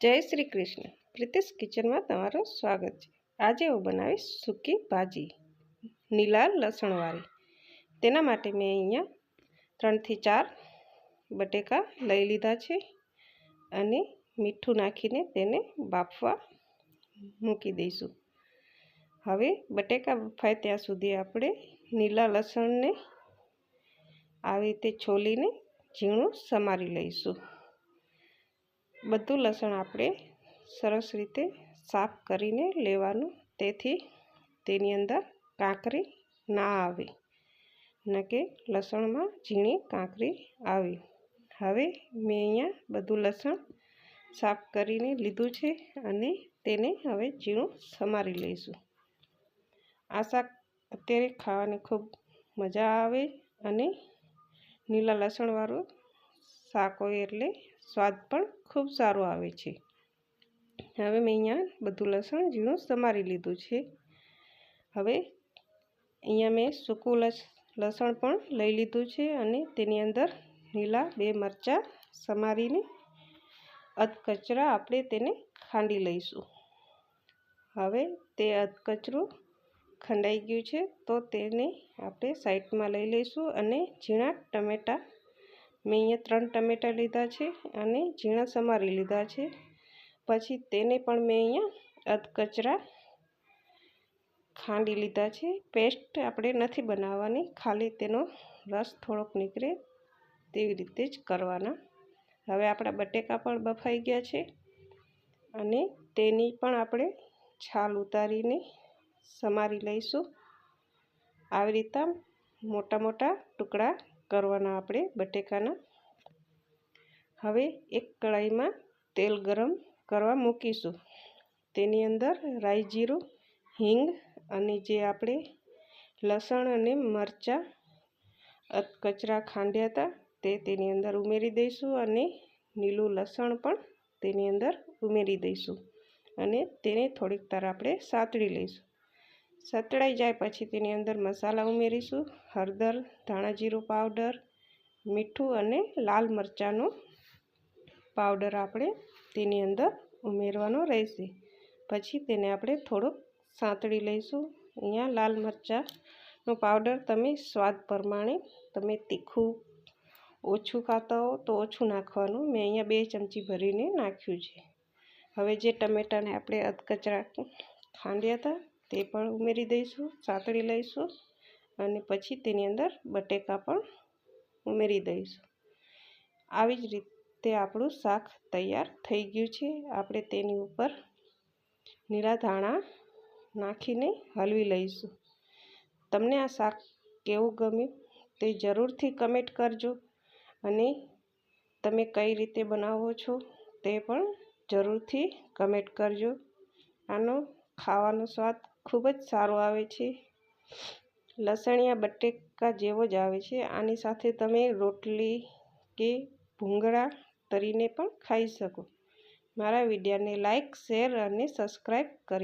જય શ્રી કૃષ્ણ. પ્રિતિશ કિચનમાં તમારું સ્વાગત છે. આજે હું બનાવીશ સૂકી ભાજી નીલા લસણવાળી. તેના માટે મેં અહીંયા ત્રણથી ચાર બટેકા લઈ લીધા છે અને મીઠું નાખીને તેને બાફવા મૂકી દઈશું. હવે બટેકા બફાય ત્યાં સુધી આપણે નીલા લસણને આવી રીતે છોલીને ઝીણું સમારી લઈશું. બધું લસણ આપણે સરસ રીતે સાફ કરીને લેવાનું. તેથી તેની અંદર કાંકરી ના આવે. ન કે લસણમાં ઝીણી કાંકરી આવે. હવે મેં અહીંયા બધું લસણ સાફ કરીને લીધું છે અને તેને હવે ઝીણું સમારી લઈશું. આ શાક અત્યારે ખાવાની ખૂબ મજા આવે અને લીલા લસણવાળું શાક હોય એટલે સ્વાદ પણ ખૂબ સારો આવે છે. હવે મેં અહીંયા બધું લસણ, ઝીણું સમારી લીધું છે. હવે અહીંયા મેં સૂકું લસણ પણ લઈ લીધું છે અને તેની અંદર લીલા બે મરચાં સમારીને અધકચરા આપણે તેને ખાંડી લઈશું. હવે તે અધકચરું ખંડાઈ ગયું છે તો તેને આપણે સાઈડમાં લઈ લઈશું અને ઝીણા ટમેટાં મેં અહીંયા ત્રણ ટમેટાં લીધા છે અને ઝીણા સમારી લીધા છે. પછી તેને પણ મેં અહીંયા અધકચરા ખાંડી લીધા છે. પેસ્ટ આપણે નથી બનાવવાની, ખાલી તેનો રસ થોડોક નીકળે તેવી રીતે જ કરવાના. હવે આપણા બટેકા પણ બફાઈ ગયા છે અને તેની પણ આપણે છાલ ઉતારીને સમારી લઈશું. આવી રીતે મોટા મોટા ટુકડા કરવાના આપણે બટેકાના. હવે એક કઢાઈમાં તેલ ગરમ કરવા મૂકીશું. તેની અંદર રાઈ જીરું, હિંગ અને જે આપણે લસણ અને મરચાં કચરા ખાંડ્યા હતા તે તેની અંદર ઉમેરી દઈશું અને લીલું લસણ પણ તેની અંદર ઉમેરી દઈશું. અને તેને થોડીક તાર આપણે સાતળી લઈશું. સતળાઈ જાય પછી તેની અંદર મસાલા ઉમેરીશું. હળદર ધાણા જીરું પાવડર, મીઠું અને લાલ મરચાંનો પાવડર આપણે તેની અંદર ઉમેરવાનો રહેશે. પછી તેને આપણે થોડુંક સાંતળી લઈશું. અહીંયા લાલ મરચાંનો પાવડર તમે સ્વાદ પ્રમાણે તમે તીખું, ઓછું ખાતા હો તો ઓછું નાખવાનું. મેં અહીંયા બે ચમચી ભરીને નાખ્યું છે. હવે જે ટમેટાને આપણે અધકચરા ખાંડ્યા હતા તે પણ ઉમેરી દઈશું, સાંતળી લઈશું અને પછી તેની અંદર બટેકા પણ ઉમેરી દઈશું. આવી જ રીતે આપણું શાક તૈયાર થઈ ગયું છે. આપણે તેની ઉપર નીલા ધાણા નાખીને હલવી લઈશું. તમને આ શાક કેવું ગમ્યું તે જરૂરથી કમેન્ટ કરજો અને તમે કઈ રીતે બનાવો છો તે પણ જરૂરથી કમેન્ટ કરજો. આનો ખાવાનો સ્વાદ ખૂબ જ સારો આવે છે. લસણિયા બટેકા જેવો જ આવે છે. આની સાથે તમે રોટલી કે ભૂંગળા તરીને પણ ખાઈ શકો. મારા વિડીયાને લાઇક શેર અને સબસ્ક્રાઈબ કરી